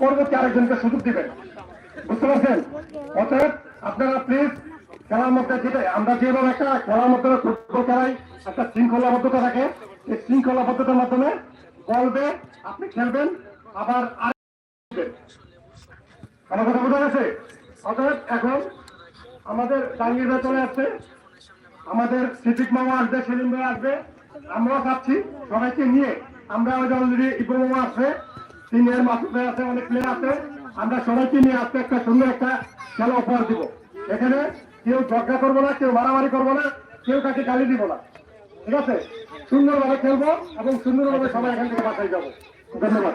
পরবর্তী আরেকজনকে সুযোগ দিবেন। বুঝতে পারছেন? অতএব আপনারা প্লিজ খেলার মধ্যে যেটা আমরা যেভাবে একটা খেলার মধ্যে ফুটবল খেলাই, একটা শৃঙ্খলাবদ্ধতা থাকে এই শৃঙ্খলাবদ্ধতার মাধ্যমে বলবে আপনি খেলবেন, আবার আমার কথা বোঝা গেছে? অতএব এখন আমাদের ভাই চলে আসছে। আমাদের সিদ্দিক মামা আসবে, সেলিম ভাই আসবে। আমরাও চাচ্ছি সবাইকে নিয়ে। আমরা অলরেডি ইব্রাহিম মামা আসছে সিনিয়র মাসুদ ভাই আছে অনেক প্লেয়ার আছে। আমরা সবাইকে নিয়ে আজকে একটা সুন্দর একটা খেলা উপহার দিব। এখানে কেউ ঝগড়া করব না কেউ মারামারি করব না কেউ কাকে গালি দিব না। ঠিক আছে? সুন্দরভাবে খেলব এবং সুন্দরভাবে সবাই এখান থেকে বাসায় যাব। ধন্যবাদ।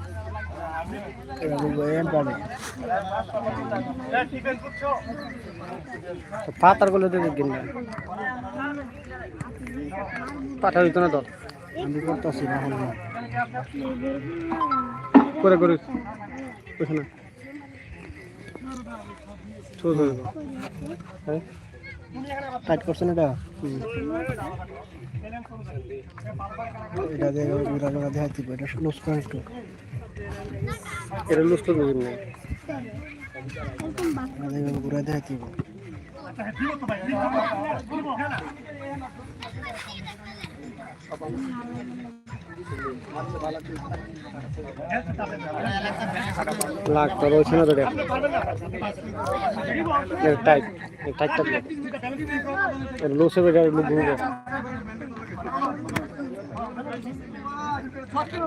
পাতারগুলো দেবে কিনা পাঠা হইতো না তো না করে করে বুঝছ না এটা এটা ঘুরা ঘুরা দেখাই দিব এটা এটা লুজ তো বুঝুন না ঘুরা দেখাই দিব লাগ তো রয়েছে না তো দেখ টাইট টাইট টাইট লুজ বুঝছে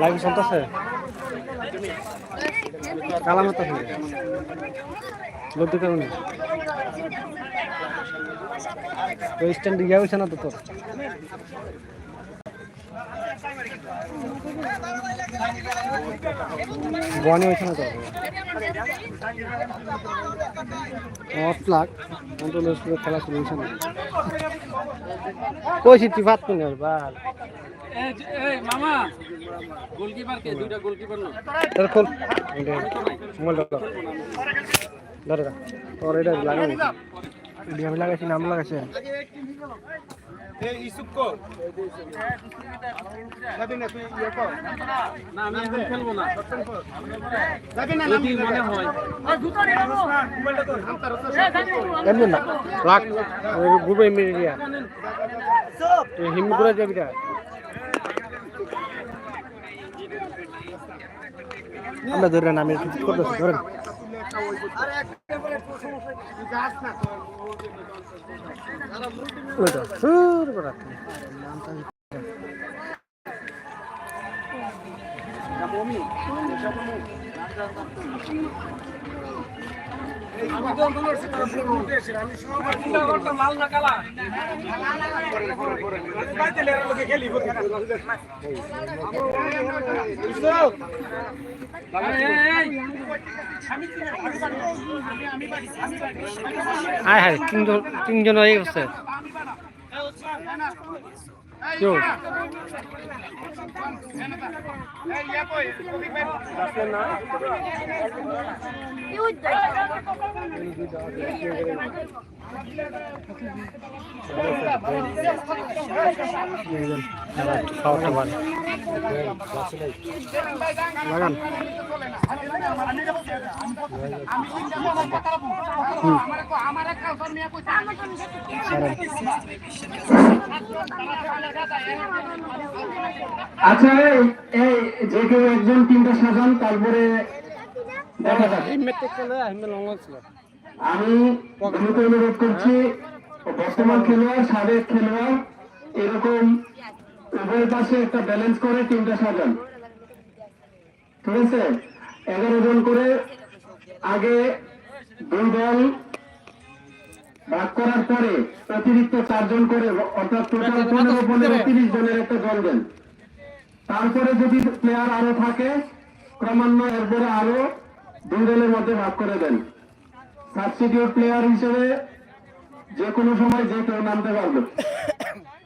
লাগি চলতেছে? কালা মতো লোক হবে ওই স্ট্যান্ড গিয়ে হয়েছে না তো তোর? বনি হয়েছে না তো অফ লাখ অন্তত খেলা শুরু হয়েছে না। কইছি তুই ভাত কিনে বাল মামা গোলকিপার কে? দুইটা গোলকিপার না তোর খোল। মোবাইল ধর ধর তোর এটা লাগাই আমি লাগাইছি নাম লাগাইছে না আমি এখন খেলব না। যদি মনে হয়। এমনি না। লাখ ঘুরবে এমনি এরিয়া হিমি ঘুরে যাবি আমরা ধরে না করতেছি ধরেন ওই তো হায় হায় তিনজন তিনজন হয়ে গেছে। কেউ খাওয়াতে পারে লাগান আচ্ছা এই- যে কেউ একজন তিনটা সাজান তারপরে আমি দ্রুত অনুরোধ করছি বর্তমান খেলোয়াড় সাবেক খেলোয়াড় এরকম উভয় পাশে একটা ব্যালেন্স করে টিমটা সাজান। ঠিক আছে? এগারো জন করে আগে দুই দল ভাগ করার পরে অতিরিক্ত চারজন করে অর্থাৎ টোটাল পনেরো পনেরো তিরিশ জনের একটা দল দেন। তারপরে যদি প্লেয়ার আরও থাকে ক্রমান্বয়ে এরপরে আরও দুই দলের মধ্যে ভাগ করে দেন। সাবস্টিটিউট প্লেয়ার হিসেবে যে কোনো সময় যে কেউ নামতে পারবে।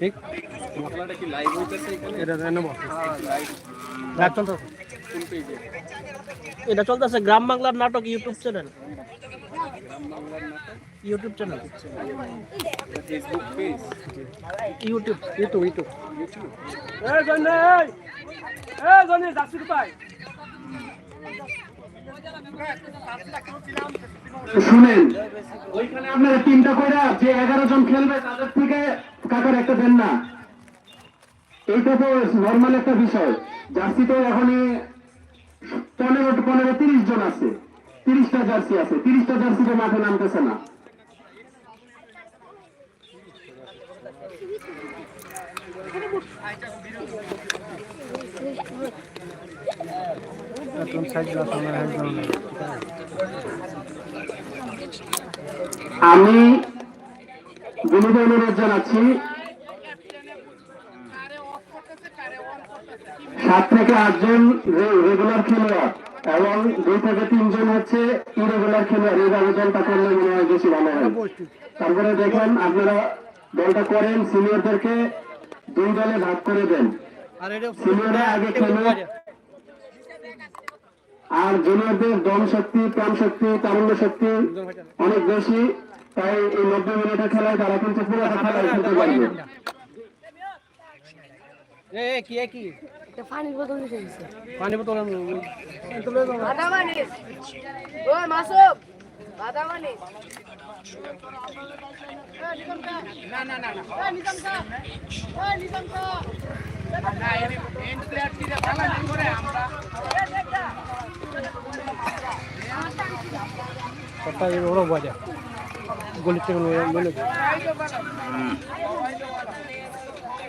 ঠিক মশলাটা কি লাইভ হইতেছে এখানে এটা নেব লাইভ লাইভ চলতেছে কোন এটা চলতেছে গ্রাম বাংলার নাটক YouTube channel. YouTube channel. Facebook page YouTube. YouTube YouTube YouTube শুনেন ওইখানে আপনারা তিনটা করে যে এগারো জন খেলবে তাদের থেকে কাকার একটা দেন না। এইটা তো নর্মাল একটা বিষয়। জার্সি তো এখনই পনেরো পনেরো তিরিশ জন আছে। তিরিশটা জার্সি আছে। তিরিশটা জার্সি তো মাঠে নামতেছে না। আমি বিনীত অনুরোধ জানাচ্ছি সাত থেকে আটজন রেগুলার খেলোয়াড় এবং দুই থেকে তিনজন হচ্ছে ইরেগুলার খেলোয়াড়। এই আবেদনটা করলে মনে হয় বেশি ভালো হয়। তারপরে দেখেন আপনারা দলটা করেন সিনিয়রদেরকে দুই দলে ভাগ করে দেন। সিনিয়ররা আগে খেলে। আর জুনিয়রদের দম শক্তি প্রাণ শক্তি তারুণ্য শক্তি অনেক বেশি। তাই এই নব্বই মিনিটের খেলায় তারা কিন্তু পুরো খেলায় খেলতে পারবে। এ কি এ, কি? পানির বোতল এসে গেছে পানি বোতল বাদামানি ও মাসুম বাদামানি না না না না। নিজাম কা ও নিজাম কা না এর প্লেয়ার কি খেলা না করে আমরা। কথা ওরা বাজা। গলির থেকে বলে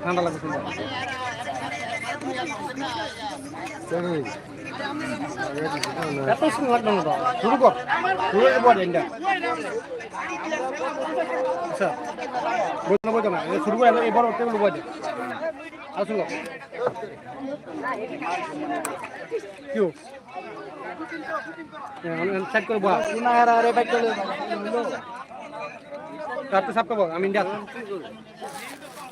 ঠান্ডা লাগছে এত সময় লাগবে আচ্ছা। বলতে বলতে না শুরু করে এবার টেবিল বাজে আসুন কিউ? সেট করব, আমি ইন্ডিয়া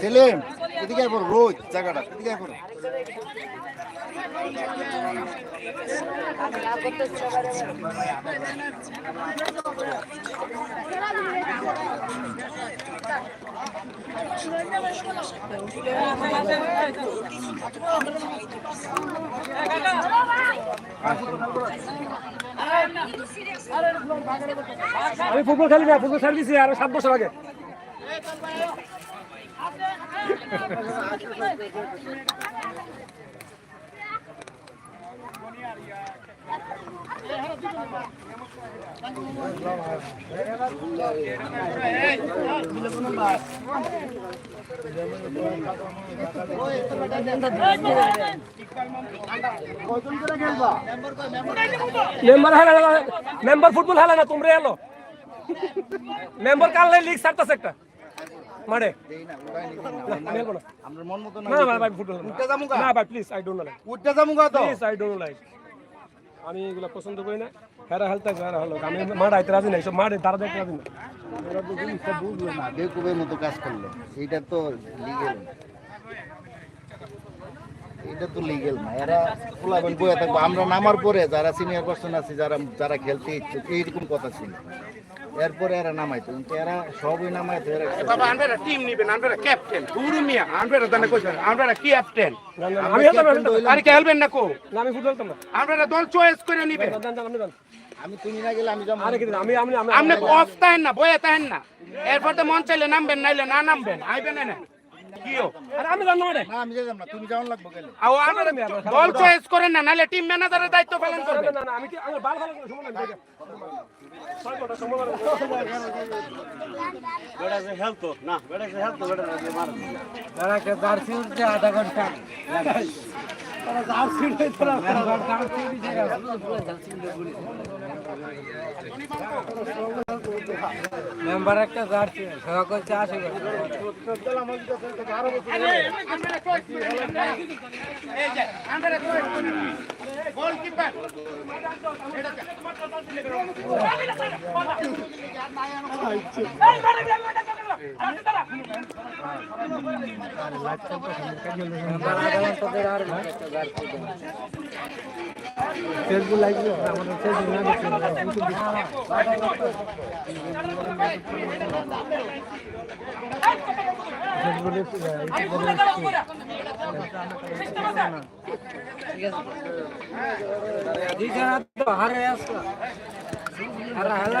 সেলিম, এদিকে বড় রোজ জায়গাটা, এদিকে আয় আমি ফুটবল খেলি না, ফুটবল খেলে দিছি, আরও সাত বছর আগে। মেম্বার হেলা মেম্বার ফুটবল হেলা না তোমরা এলো। মেম্বার কাল লিগ সারতাছে একটা। মারে। আমি আমরা মন মতো না না ভাই ফুটবল উঠতে যাব না ভাই প্লিজ আই ডোন্ট লাইক উঠতে যাব তো। প্লিজ আই ডোন্ট লাইক আমি এগুলো পছন্দ করি না। হেরা হেলতে হেরা হলো। আমি মাঠ আইতে রাজি না সব মারে তারা দেখতে রাজি না বেকুবের মতো কাজ করল। এইটা তো লিগেল এটা তো লিগেল না এরা পোলাবেন বয়ে থাকব। আমরা নামার পরে যারা সিনিয়র পার্সন আছে যারা যারা খেলতে ইচ্ছুক এইরকম কথা ছিল। এরপরে এরা নামাইতো কিন্তু এরা সবই নামাইতো এরা বাবা আনবেরা টিম নিবেন আনবেরা ক্যাপ্টেন গুরু মিয়া আনবেরা জানে কইছেন আনবেরা ক্যাপ্টেন আমি আমি হেলতাম। আর খেলবেন না কো? না আমি ফুটবল না। আনবেরা দল চয়েস করে নিবেন দান, দান, দান। আমি তুমি না গেলে আমি যাব। আরে কি আমি আমি আমি আপনি অফ তাহেন না বয়ে তাহেন না। এরপর তো মন চাইলে নামবেন নাইলে না নামবেন আইবেন না কিও আরে আমি জানলাম মাঠে না আমি যাব না তুমি যাওয়ার লাগবো গেলে। আও আমরা দল চয়েস করেন না নাইলে টিম ম্যানেজারের দায়িত্ব পালন না, না না আমি কি আমার বাল ভালো করে সময় লাগবে ছয় ঘণ্টা সময় একটা জার্সি সকাল চাষে এই যে আনবেরা চয়েস করে গোলকিপার ফেসবুক লাইক আমাদের ফেসবুক না আর হারে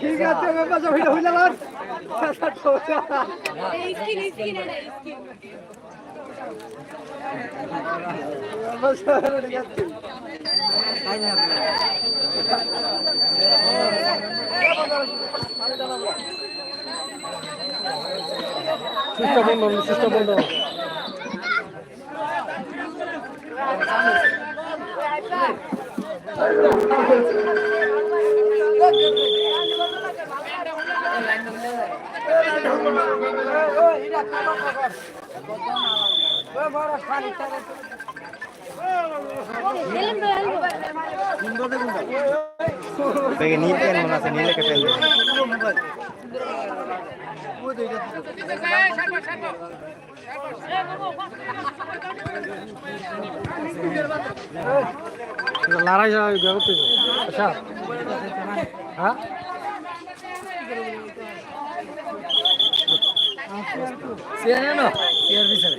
ঠিক আছে বাবা জমিটা হইলা লাগ Skin, skin. সুস্থ বন্ধ সুস্থ বন্ধ লড়াই আচ্ছা। হ্যাঁ? সিয়ারে না? সিয়ার বিচারে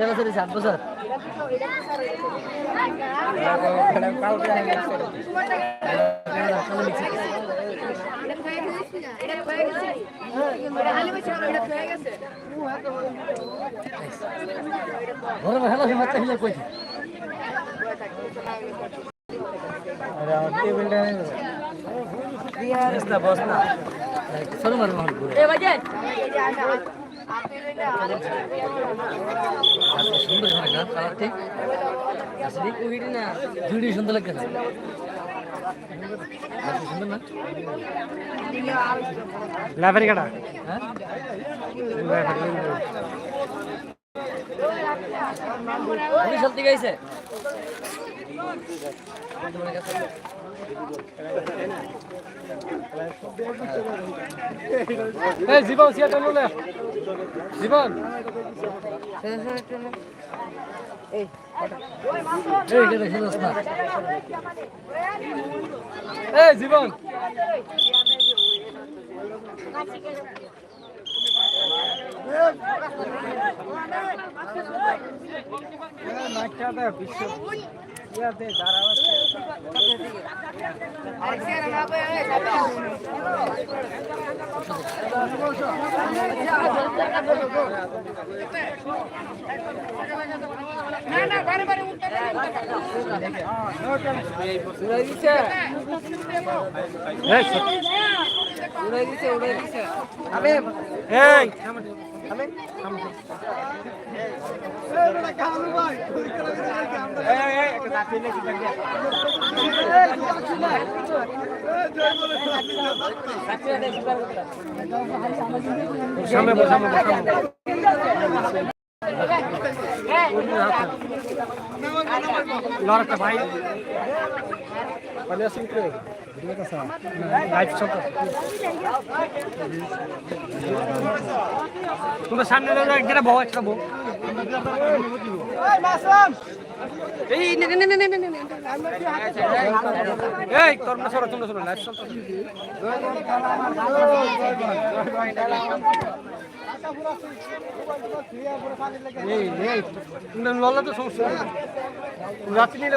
গেল সেটা সাত বছর ঘরে ভালো সে বাচ্চা হিলে কইছে টেবিলটা বস্তা বস্তা সরু মার মার ঘুরে সুন্দর হয় না? কালার ঠিক আসলে কুহিটি না জুড়ি সুন্দর লাগছে সুন্দর না লাভারি কাটা এই জীবন সিয়াটা নলে জীবন। এই এই যে দেখছিস না জীবন এই সামনে বল সামনে বল সামনে লড়কা ভাই। পালিয়ে আসুন কে লাইভ শট তুমি সামনে একটা বউ একটা বউ তোমরা তো রাত্রি নিলে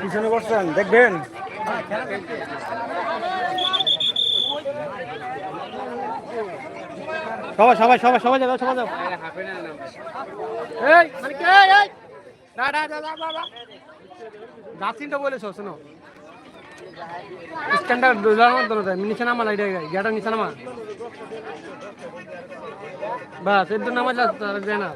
পিছনে বসছেন, দেখবেন। সবাই সবাই সবাই সবাই যাও সবাই যাও মানে নিচে নামা নামা। বাস, এর নামা যা যায় না।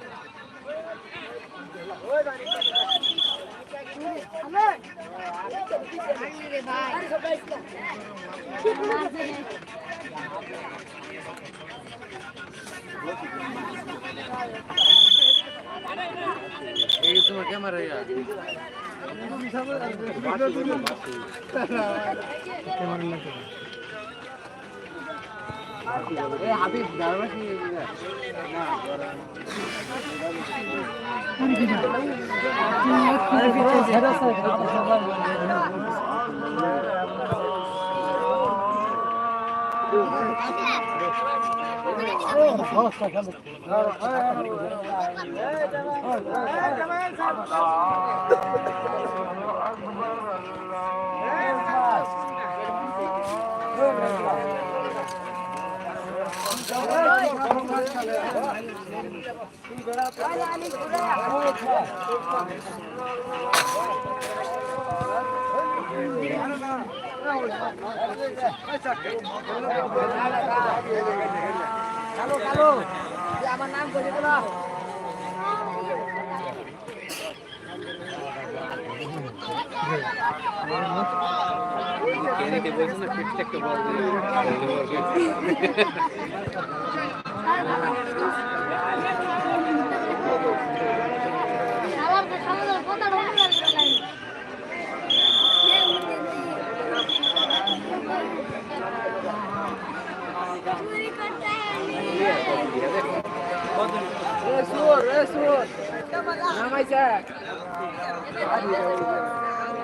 এই তোমার ক্যামেরা إيه يا حبيبي ده ماشي Oh, কালো কালো আমার নাম বলে বলো Thank you. তো সামনে কথা বলে মাইন ভাই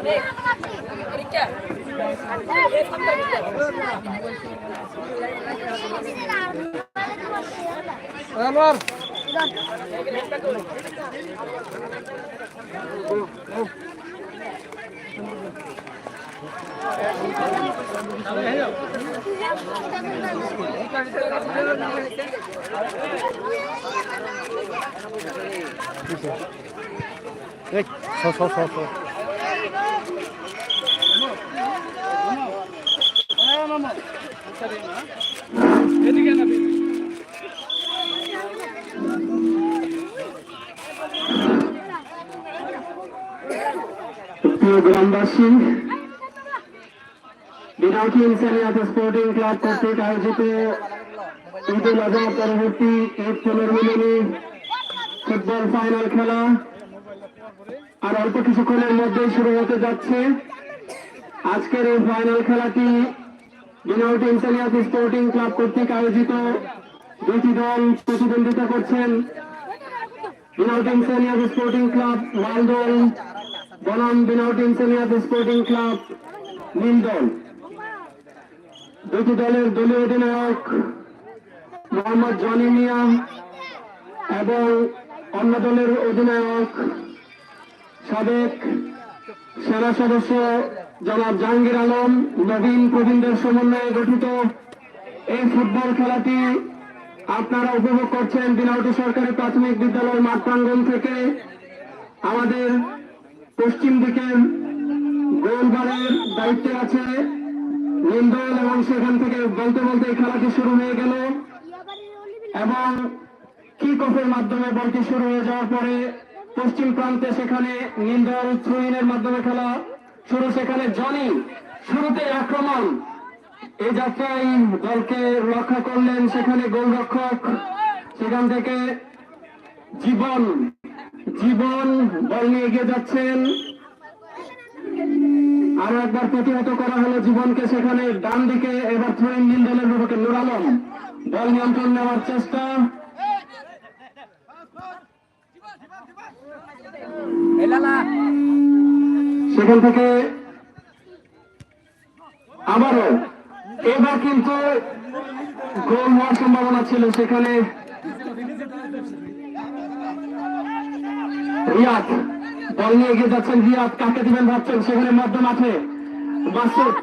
প্রিয় গ্রামবাসী বিরাটি ইনসানিয়াত স্পোর্টিং ক্লাব কর্তৃক আয়োজিত ঈদ উল আজহা পরবর্তী ঈদ পুনর্মিলনী ফুটবল ফাইনাল খেলা আর অল্প কিছুক্ষণের মধ্যেই শুরু হতে যাচ্ছে। আজকের এই ফাইনাল খেলাটি ইনসানিয়াত স্পোর্টিং ক্লাব কর্তৃক আয়োজিত দুটি দল প্রতিদ্বন্দ্বিতা করছেন। স্পোর্টিং ক্লাব লাল দল বনাম বিনাউটি ইনসানিয়াত স্পোর্টিং ক্লাব নীল দল দুটি দলের দলীয় অধিনায়ক মোহাম্মদ জনি মিয়া এবং অন্য দলের অধিনায়ক সাবেক সেনা সদস্য জনাব জাহাঙ্গীর আলম, নবীন প্রবীণদের সমন্বয়ে গঠিত এই ফুটবল খেলাটি আপনারা উপভোগ করছেন বিনাউটি সরকারি প্রাথমিক বিদ্যালয় মাঠ প্রাঙ্গণ থেকে। আমাদের পশ্চিম দিকের গোলবারের দায়িত্বে আছে নিন্দল এবং সেখান থেকে বলতে বলতে এই খেলাটি শুরু হয়ে গেল। এবং কিক অফের মাধ্যমে বলটি শুরু হয়ে যাওয়ার পরে পশ্চিম প্রান্তে সেখানে নিন্দল থ্রুইনের মাধ্যমে খেলা শুরু সেখানে জনি, শুরুতে আক্রমণ। এই যাত্রায় দলকে রক্ষা করলেন সেখানে গোলরক্ষক। সেখান থেকে জীবন জীবন, বল নিয়ে এগিয়ে যাচ্ছেন। আরও একবার প্রতিহত করা হলো জীবনকে সেখানে ডান দিকে এবার থ্রোইন নীল দলের বিপক্ষে নুর বল নিয়ন্ত্রণ নেওয়ার চেষ্টা। সেখান থেকে আবারও, এবার কিন্তু গোল হওয়ার সম্ভাবনা ছিল সেখানে। রিয়াদ, বল নিয়ে এগিয়ে যাচ্ছেন রিয়াদ কাকে দিবেন ভাবছেন, সেখানে মধ্য মাঠে মাসুদ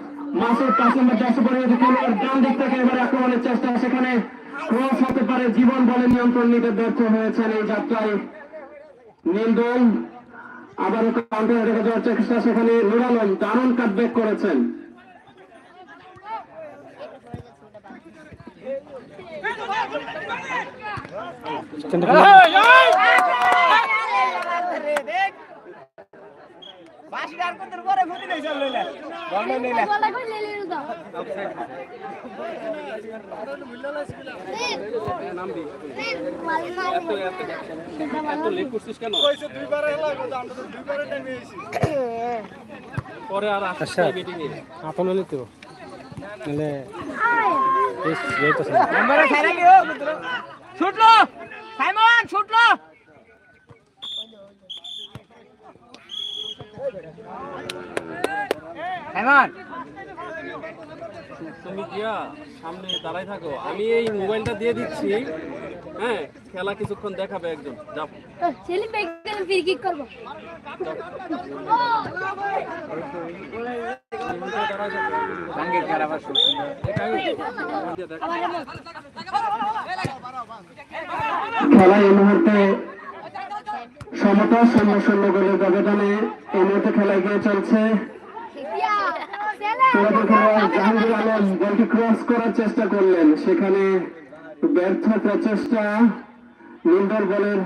মাসুদ কাসিম চারশো পরিণত খেলোয়াড় ডান দিক থেকে এবার আক্রমণের চেষ্টা, সেখানে ক্রস হতে পারে, জীবন বলে নিয়ন্ত্রণ নিতে ব্যর্থ হয়েছেন এই যাত্রায়। নীলদল আবারও কাউন্টারে দেখা যাওয়ার চেষ্টা সেখানে নুর আলম দারুণ কাটব্যাক করেছেন। বলা ফুটি লেলে চল লইলা বল আসছে মিটিং এ আপন হলে তো নাহলে ছুটলো! সাইমন ছুটলো! তুমি গিয়া সামনে দাঁড়াই থাকো। আমি এই মোবাইলটা দিয়ে দিচ্ছি। হ্যাঁ খেলা কিছুক্ষণ দেখাবে একজন। যাও। সেলিম ভাই গেলে ফ্রি কিক করব। খেলা এই মুহূর্তে সমতা শূন্য শূন্য গোলের ব্যবধানে এই মুহূর্তে খেলা গিয়ে চলছে। ক্রস করার চেষ্টা করলেন। সেখানে ব্যর্থ প্রচেষ্টা। নির্ভর বলের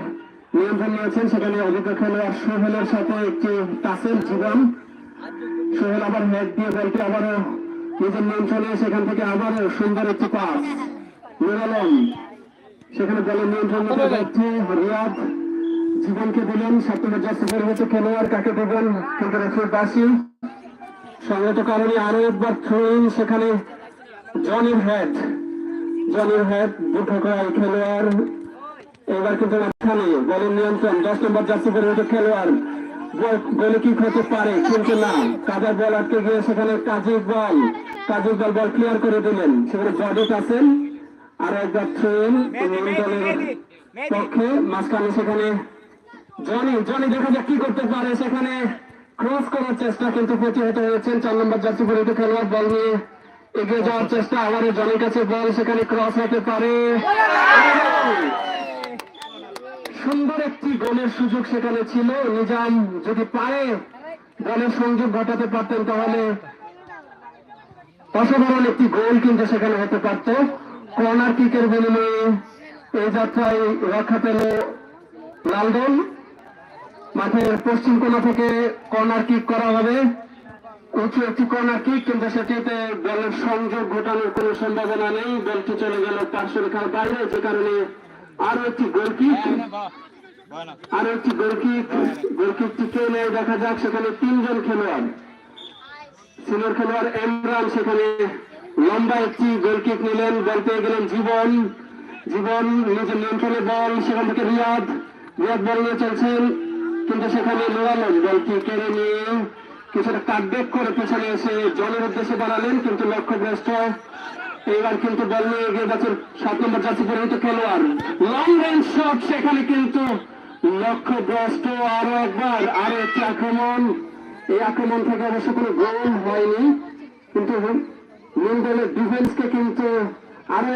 নিয়ন্ত্রণ নিয়েছেন। সেখানে অভিজ্ঞ খেলোয়াড় সোহেলের সাথে একটি টাসেল জীবন। সোহেল আবার হেড দিয়ে বলটি আবারও নিজের নিয়ন্ত্রণে সেখান থেকে আবারও সুন্দর একটি পাস নুর সেখানে বলের নিয়ন্ত্রণ নিতে যাচ্ছে রিয়াদ। জীবনকে দিলেন সপ্তমের জার্সি পরিহিত খেলোয়াড় কাকে দেবেন? কিন্তু রেফারি বাসি সংগত কারণে আরও একবার থ্রোইন সেখানে জনির হেড জনির হেড বুদ্ধকল খেলোয়াড়। এবার কিন্তু মাঝখানে বলের নিয়ন্ত্রণ। দশ নম্বর জার্সি পরিহিত খেলোয়াড়। বলে কি হতে পারে কিন্তু না। কাদের বল আটকে গিয়ে সেখানে কাজী বল। কাজী বল বল ক্লিয়ার করে দিলেন। সেখানে জডিট আছেন। আর একবার থ্রোইন দলের পক্ষে। মাঝখানে সেখানে জনি জনি দেখা যাক কি করতে পারে সেখানে। ক্রস করার চেষ্টা কিন্তু প্রতিহত হয়েছেন। চার নম্বর জার্সি পরিহিত খেলোয়াড় বল নিয়ে এগিয়ে যাওয়ার চেষ্টা। আবার জনের কাছে বল সেখানে ক্রস হতে পারে। সুন্দর একটি গোলের সুযোগ সেখানে ছিল। নিজাম যদি পারে বলের সংযোগ ঘটাতে পারতেন তাহলে অসাধারণ একটি গোল কিন্তু সেখানে হতে পারত। কর্নার কিকের বিনিময়ে এই যাত্রায় রক্ষা পেল লালদল। মাঠের পশ্চিম কোণা থেকে কর্নার কিক করা হবে। উঁচু একটি কর্নার কিক কিন্তু সেটিতে বলের সংযোগ ঘটানোর কোনো সম্ভাবনা নেই। বলটি চলে গেল পার্শ্ব রেখার বাইরে, যে কারণে আরও একটি গোল কিক আরও একটি গোল কিক গোল কিকটি কে নেয়, দেখা যাক, সেখানে তিনজন খেলোয়াড়। সিনিয়র খেলোয়াড় এমরান সেখানে লম্বা একটি গোল কিক নিলেন। বল পেয়ে গেলেন জীবন। জীবন নিজের নিয়ন্ত্রণে বল, সেখান থেকে রিয়াদ। রিয়াদ বল নিয়ে চলছেন। কিন্তু সেখানে নোয়ালেন বলটি কেড়ে নিয়ে কিছুটা কাটব্যাক করে পেছনে এসে জলের উদ্দেশ্যে বাড়ালেন কিন্তু লক্ষ্যগ্রস্ত এইবার কিন্তু বল নিয়ে এগিয়ে যাচ্ছেন সাত নম্বর জার্সি পরিহিত খেলোয়াড়। লং রেঞ্জ শট সেখানে কিন্তু লক্ষ্যগ্রস্ত আরও একবার, আরও একটি আক্রমণ। এই আক্রমণ থেকে অবশ্য কোনো গোল হয়নি, কিন্তু মূল দলের ডিফেন্সকে কিন্তু আরও